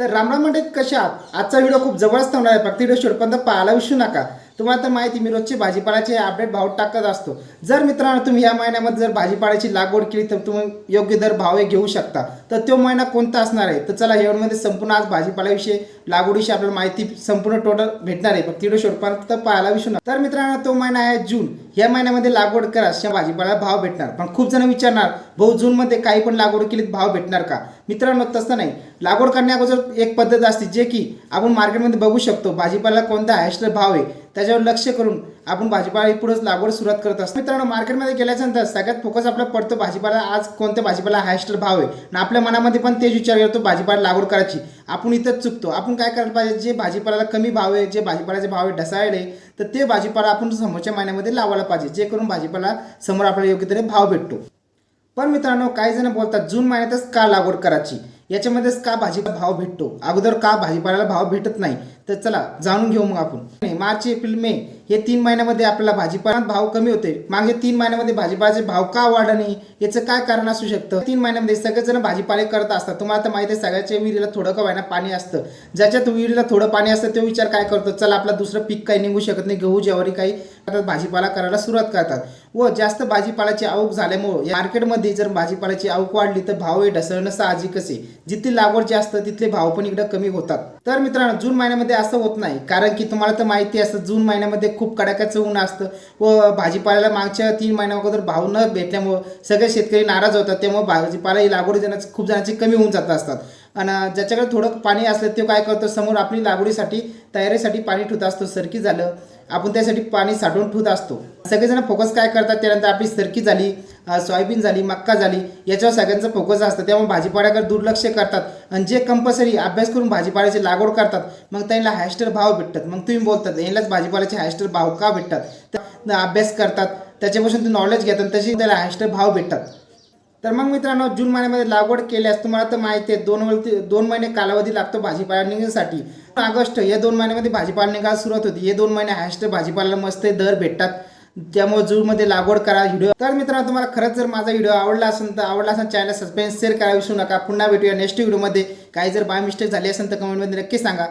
तर रामराम मंडळीत कशा आहात? आजचा व्हिडिओ खूप जवळच थांबणार आहे. फक्त व्हिडिओ शेवटपर्यंत पाहायला विसरू नका. तुम्हाला तर माहिती मी रोजची भाजीपाल्याचे अपडेट भाव टाकत असतो. जर मित्रांनो तुम्ही या महिन्यामध्ये जर भाजीपाल्याची लागवड केली तर तुम्ही योग्य दर भाव हे घेऊ शकता. तर तो महिना कोणता असणार आहे? तर चला हेवडमध्ये संपूर्ण आज भाजीपाल्याविषयी लागवडीविषयी आपल्याला माहिती संपूर्ण टोटल भेटणार आहे. फक्त व्हिडिओ शेवटपर्यंत पाहायला विसरू नका. तर मित्रांनो तो महिना आहे जून. या महिन्यामध्ये लागवड करा अशा भाजीपाला भाव भेटणार. पण खूप जण विचारणार भाऊ जूनमध्ये काही पण लागवड केली भाव भेटणार का? मित्रांनो तसं नाही. लागवड करण्याअगोदर एक पद्धत असते जे की आपण मार्केटमध्ये बघू शकतो भाजीपाला कोणता हायस्ट भाव आहे त्याच्यावर लक्ष करून आपण भाजीपाला पुढेच लागवड सुरुवात करत असतो. मित्रांनो मार्केटमध्ये गेल्याच्यानंतर सगळ्यात फोकस आपला पडतो भाजीपाला. आज कोणत्या भाजीपाला हायस्ट भाव आहे? आणि आपल्या मनामध्ये पण तेच विचार करतो भाजीपाला लागवड करायची. आपण इथंच चुकतो. आपण काय करायला पाहिजे? जे भाजीपाल्याला कमी भाव आहे जे भाजीपाल्याचे भाव आहे ढसाळले तर ते भाजीपाला आपण समोरच्या महिन्यामध्ये लावायला पाहिजे. जे करून भाजीपाला समोर आपल्याला योग्य तरी भाव भेटतो. पण मित्रांनो काही जण बोलतात जून महिन्यातच का लागवड करायची? याच्यामध्येच का भाजीपाला भाव भेटतो? अगोदर का भाजीपाल्याला भाव भेटत नाही? तर चला जाणून घेऊ मग आपण. मार्च एप्रिल मे हे तीन महिन्यामध्ये आपल्याला भाजीपाला भाव कमी होते. मागे तीन महिन्यामध्ये भाजीपाल्याचे भाव का वाढणे नाही याचं काय कारण असू शकतं? तीन महिन्यामध्ये सगळेजण भाजीपाले करत असतात. तुम्हाला तर माहिती आहे सगळ्याच्या विहिरीला थोडं का व्हायना पाणी असतं. ज्याच्यात विहिरीला थोडं पाणी असतं तो विचार काय करतो? चला आपला दुसरं पीक काही निघू शकत नाही. गहू ज्वारी काही आता भाजीपाला करायला सुरुवात करतात. व जास्त भाजीपाल्याची आवक झाल्यामुळे मार्केटमध्ये जर भाजीपाल्याची आवक वाढली तर भाव हे ढसळणं साहजिकच आहे. जिथे लागवड जास्त तिथले भाव पण इकडे कमी होतात. तर मित्रांनो जून महिन्यामध्ये असं होत नाही. कारण की तुम्हाला तर माहिती असतं जून महिन्यामध्ये खूप कडाक्याचं ऊन असतं व भाजीपाल्याला मागच्या तीन महिन्या अगोदर भाव न भेटल्यामुळं सगळे शेतकरी नाराज होतात. त्यामुळे भाजीपाला ही लागवड देण्याचं खूप जणांची कमी होऊन जात असतात. आणि ज्याच्याकडे थोडं पाणी असलं ते काय करतो समोर आपली लागवडीसाठी तयारीसाठी पाणी ठेवत असतो सरकी झालं आपण त्यासाठी पाणी साठवून ठेवत असतो. सगळेजण फोकस काय करतात त्यानंतर आपली सरकी झाली सोयाबीन झाली मक्का झाली याच्यावर सगळ्यांचं फोकस असतं. त्यामुळे भाजीपाड्याकडे दुर्लक्ष करतात आणि जे कंपल्सरी अभ्यास करून भाजीपाल्याची लागवड करतात मग त्यांना हायस्टर भाव भेटतात. मग तुम्ही बोलतात यांनाच भाजीपाल्याचे हायस्टर भाव का भेटतात? तर अभ्यास करतात त्याच्यापासून ते नॉलेज घेतात तशी त्याला हायस्टर भाव भेटतात. तर मग मित्रांनो जून महिन्यामध्ये लागवड केल्यास तुम्हाला तर माहिती आहे दोन वरती दोन महिने कालावधी लागतो भाजीपाला निघण्यासाठी. ऑगस्ट या दोन महिन्यामध्ये भाजीपाला निघायला सुरुवात होती. हे दोन महिने हायस्ट भाजीपाला मस्त दर भेटतात. त्यामुळे जूनमध्ये लागवड करा व्हिडिओ. तर मित्रांनो तुम्हाला खरंच जर माझा व्हिडिओ आवडला असेल तर आवडला असेल चॅनल सबस्क्राईब शेअर करा विसरू नका. पुन्हा भेटूया नेक्स्ट व्हिडिओमध्ये. काही जर बाय मिस्टेक झाली असेल तर कमेंटमध्ये नक्की सांगा.